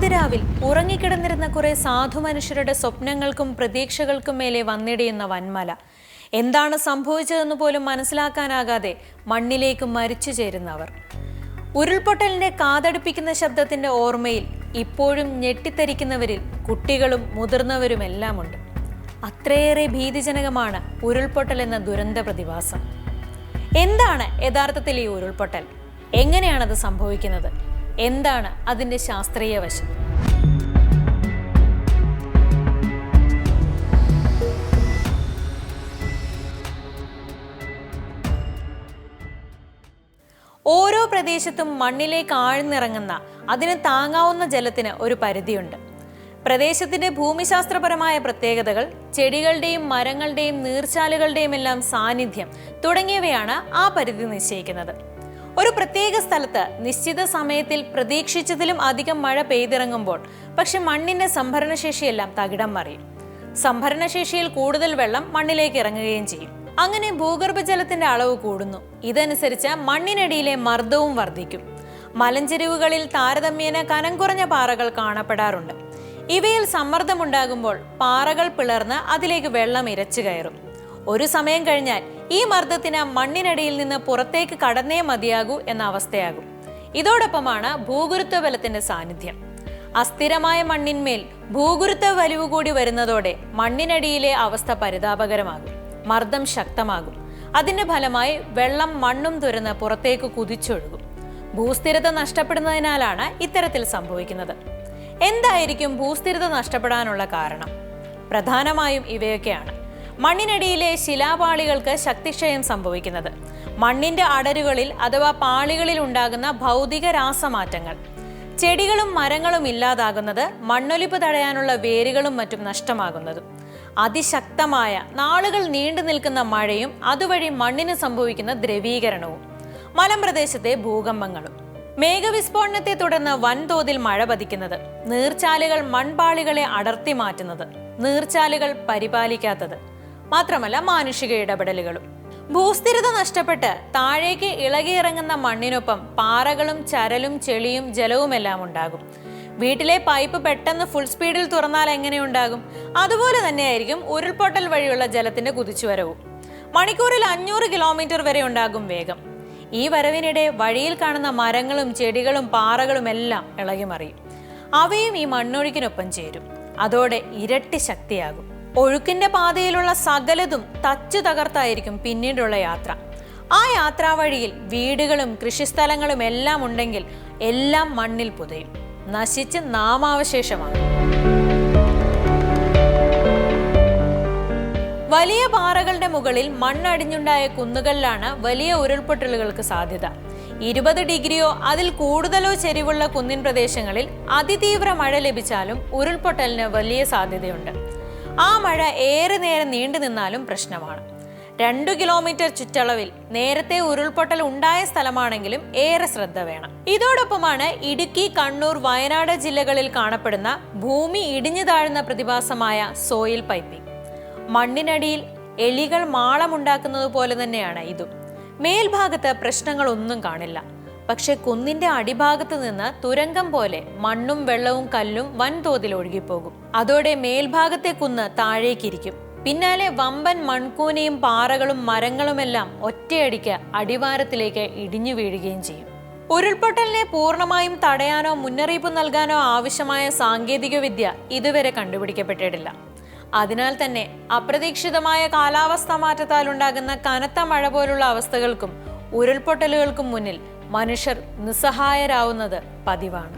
പാതിരാവിൽ ഉറങ്ങിക്കിടന്നിരുന്ന കുറെ സാധു മനുഷ്യരുടെ സ്വപ്നങ്ങൾക്കും പ്രതീക്ഷകൾക്കും മേലെ വന്നിടിയുന്ന വൻമല എന്താണ് സംഭവിച്ചതെന്ന് പോലും മനസ്സിലാക്കാനാകാതെ മണ്ണിലേക്ക് മരിച്ചു ചേരുന്നവർ. ഉരുൾപൊട്ടലിന്റെ കാതടുപ്പിക്കുന്ന ശബ്ദത്തിന്റെ ഓർമ്മയിൽ ഇപ്പോഴും ഞെട്ടിത്തരിക്കുന്നവരിൽ കുട്ടികളും മുതിർന്നവരുമെല്ലാമുണ്ട്. അത്രയേറെ ഭീതിജനകമാണ് ഉരുൾപൊട്ടൽ എന്ന ദുരന്ത പ്രതിഭാസം. എന്താണ് യഥാർത്ഥത്തിൽ ഈ ഉരുൾപൊട്ടൽ? എങ്ങനെയാണത് സംഭവിക്കുന്നത്? എന്താണ് അതിന്റെ ശാസ്ത്രീയ വശം? ഓരോ പ്രദേശത്തും മണ്ണിലേക്ക് ആഴ്ന്നിറങ്ങുന്ന അതിന് താങ്ങാവുന്ന ജലത്തിന് ഒരു പരിധിയുണ്ട്. പ്രദേശത്തിന്റെ ഭൂമിശാസ്ത്രപരമായ പ്രത്യേകതകൾ ചെടികളുടെയും മരങ്ങളുടെയും നീർച്ചാലുകളുടെയും എല്ലാം സാന്നിധ്യം തുടങ്ങിയവയാണ് ആ പരിധി നിശ്ചയിക്കുന്നത്. ഒരു പ്രത്യേക സ്ഥലത്ത് നിശ്ചിത സമയത്തിൽ പ്രതീക്ഷിച്ചതിലും അധികം മഴ പെയ്തിറങ്ങുമ്പോൾ പക്ഷെ മണ്ണിന്റെ സംഭരണശേഷിയെല്ലാം തകിടം മറിയും സംഭരണശേഷിയിൽ കൂടുതൽ വെള്ളം മണ്ണിലേക്ക് ഇറങ്ങുകയും ചെയ്യും. അങ്ങനെ ഭൂഗർഭജലത്തിന്റെ അളവ് കൂടുന്നു. ഇതനുസരിച്ച് മണ്ണിനടിയിലെ മർദ്ദവും വർദ്ധിക്കും. മലഞ്ചെരിവുകളിൽ താരതമ്യേന കനം കുറഞ്ഞ പാറകൾ കാണപ്പെടാറുണ്ട്. ഇവയിൽ സമ്മർദ്ദമുണ്ടാകുമ്പോൾ പാറകൾ പിളർന്ന് അതിലേക്ക് വെള്ളം ഇരച്ചു കയറും. ഒരു സമയം കഴിഞ്ഞാൽ ഈ മർദ്ദത്തിന് മണ്ണിനടിയിൽ നിന്ന് പുറത്തേക്ക് കടന്നേ മതിയാകൂ എന്ന അവസ്ഥയാകും. ഇതോടൊപ്പമാണ് ഭൂഗുരുത്വ ബലത്തിന്റെ സാന്നിധ്യം. അസ്ഥിരമായ മണ്ണിന്മേൽ ഭൂഗുരുത്വ വലിവ് കൂടി വരുന്നതോടെ മണ്ണിനടിയിലെ അവസ്ഥ പരിതാപകരമാകും. മർദ്ദം ശക്തമാകും. അതിന്റെ ഫലമായി വെള്ളം മണ്ണും തുരന്ന് പുറത്തേക്ക് കുതിച്ചൊഴുകും. ഭൂസ്ഥിരത നഷ്ടപ്പെടുന്നതിനാലാണ് ഇത്തരത്തിൽ സംഭവിക്കുന്നത്. എന്തായിരിക്കും ഭൂസ്ഥിരത നഷ്ടപ്പെടാനുള്ള കാരണം? പ്രധാനമായും ഇവയൊക്കെയാണ്. മണ്ണിനടിയിലെ ശിലാപാളികൾക്ക് ശക്തിക്ഷയം സംഭവിക്കുന്നത്. മണ്ണിന്റെ അടരുകളിൽ അഥവാ പാളികളിൽ ഉണ്ടാകുന്ന ഭൗതിക രാസമാറ്റങ്ങൾ. ചെടികളും മരങ്ങളും ഇല്ലാതാകുന്നത് മണ്ണൊലിപ്പ് തടയാനുള്ള വേരുകളും മറ്റും നഷ്ടമാകുന്നതും. അതിശക്തമായ നാളുകൾ നീണ്ടു നിൽക്കുന്ന മഴയും അതുവഴി മണ്ണിന് സംഭവിക്കുന്ന ദ്രവീകരണവും. മലമ്പ്രദേശത്തെ ഭൂകമ്പങ്ങളും. മേഘവിസ്ഫോടനത്തെ തുടർന്ന് വൻതോതിൽ മഴ പതിക്കുന്നത്. നീർച്ചാലുകൾ മൺപാളികളെ അടർത്തി മാറ്റുന്നത്. നീർച്ചാലുകൾ പരിപാലിക്കാത്തത്. മാത്രമല്ല മാനുഷിക ഇടപെടലുകളും. ഭൂസ്ഥിരത നഷ്ടപ്പെട്ട് താഴേക്ക് ഇളകിയിറങ്ങുന്ന മണ്ണിനൊപ്പം പാറകളും ചരലും ചെളിയും ജലവുമെല്ലാം ഉണ്ടാകും. വീട്ടിലെ പൈപ്പ് പെട്ടെന്ന് ഫുൾ സ്പീഡിൽ തുറന്നാൽ എങ്ങനെയുണ്ടാകും അതുപോലെ തന്നെയായിരിക്കും ഉരുൾപൊട്ടൽ വഴിയുള്ള ജലത്തിന്റെ കുതിച്ചുവരവും. മണിക്കൂറിൽ അഞ്ഞൂറ് കിലോമീറ്റർ വരെ ഉണ്ടാകും വേഗം. ഈ വരവിനിടെ വഴിയിൽ കാണുന്ന മരങ്ങളും ചെടികളും പാറകളും എല്ലാം ഇളകിമറിയും. അവയും ഈ മണ്ണൊഴുക്കിനൊപ്പം ചേരും. അതോടെ ഇരട്ടി ശക്തിയാകും. ഒഴുക്കിന്റെ പാതയിലുള്ള സകലതും തച്ചു തകർത്തായിരിക്കും പിന്നീടുള്ള യാത്ര. ആ യാത്രാവഴിയിൽ വീടുകളും കൃഷിസ്ഥലങ്ങളും എല്ലാം ഉണ്ടെങ്കിൽ എല്ലാം മണ്ണിൽ പുതയും. നശിച്ച് നാമാവശേഷമാണ്. വലിയ പാറകളുടെ മുകളിൽ മണ്ണടിഞ്ഞുണ്ടായ കുന്നുകളിലാണ് വലിയ ഉരുൾപൊട്ടലുകൾക്ക് സാധ്യത. ഇരുപത് ഡിഗ്രിയോ അതിൽ കൂടുതലോ ചെരിവുള്ള കുന്നിൻ പ്രദേശങ്ങളിൽ അതിതീവ്ര മഴ ലഭിച്ചാലും ഉരുൾപൊട്ടലിന് വലിയ സാധ്യതയുണ്ട്. ആ മഴ ഏറെ നേരം നീണ്ടു നിന്നാലും പ്രശ്നമാണ്. രണ്ടു കിലോമീറ്റർ ചുറ്റളവിൽ നേരത്തെ ഉരുൾപൊട്ടൽ ഉണ്ടായ സ്ഥലമാണെങ്കിലും ഏറെ ശ്രദ്ധ വേണം. ഇതോടൊപ്പമാണ് ഇടുക്കി കണ്ണൂർ വയനാട് ജില്ലകളിൽ കാണപ്പെടുന്ന ഭൂമി ഇടിഞ്ഞു താഴുന്ന പ്രതിഭാസമായ സോയിൽ പൈപ്പിംഗ്. മണ്ണിനടിയിൽ എലികൾ മാളമുണ്ടാക്കുന്നത് പോലെ തന്നെയാണ് ഇതും. മേൽഭാഗത്ത് പ്രശ്നങ്ങളൊന്നും കാണില്ല. പക്ഷെ കുന്നിന്റെ അടിഭാഗത്ത് നിന്ന് തുരങ്കം പോലെ മണ്ണും വെള്ളവും കല്ലും വൻതോതിൽ ഒഴുകിപ്പോകും. അതോടെ മേൽഭാഗത്തെ കുന്ന് താഴേക്കിരിക്കും. പിന്നാലെ വമ്പൻ മൺകൂനയും പാറകളും മരങ്ങളുമെല്ലാം ഒറ്റയടിക്ക് അടിവാരത്തിലേക്ക് ഇടിഞ്ഞു വീഴുകയും ചെയ്യും. ഉരുൾപൊട്ടലിനെ പൂർണമായും തടയാനോ മുന്നറിയിപ്പ് നൽകാനോ ആവശ്യമായ സാങ്കേതിക വിദ്യ ഇതുവരെ കണ്ടുപിടിക്കപ്പെട്ടിട്ടില്ല. അതിനാൽ തന്നെ അപ്രതീക്ഷിതമായ കാലാവസ്ഥ മാറ്റത്താൽ ഉണ്ടാകുന്ന കനത്ത മഴ പോലുള്ള അവസ്ഥകൾക്കും ഉരുൾപൊട്ടലുകൾക്കും മുന്നിൽ മനുഷ്യർ നിസ്സഹായരാവുന്നത് പതിവാണ്.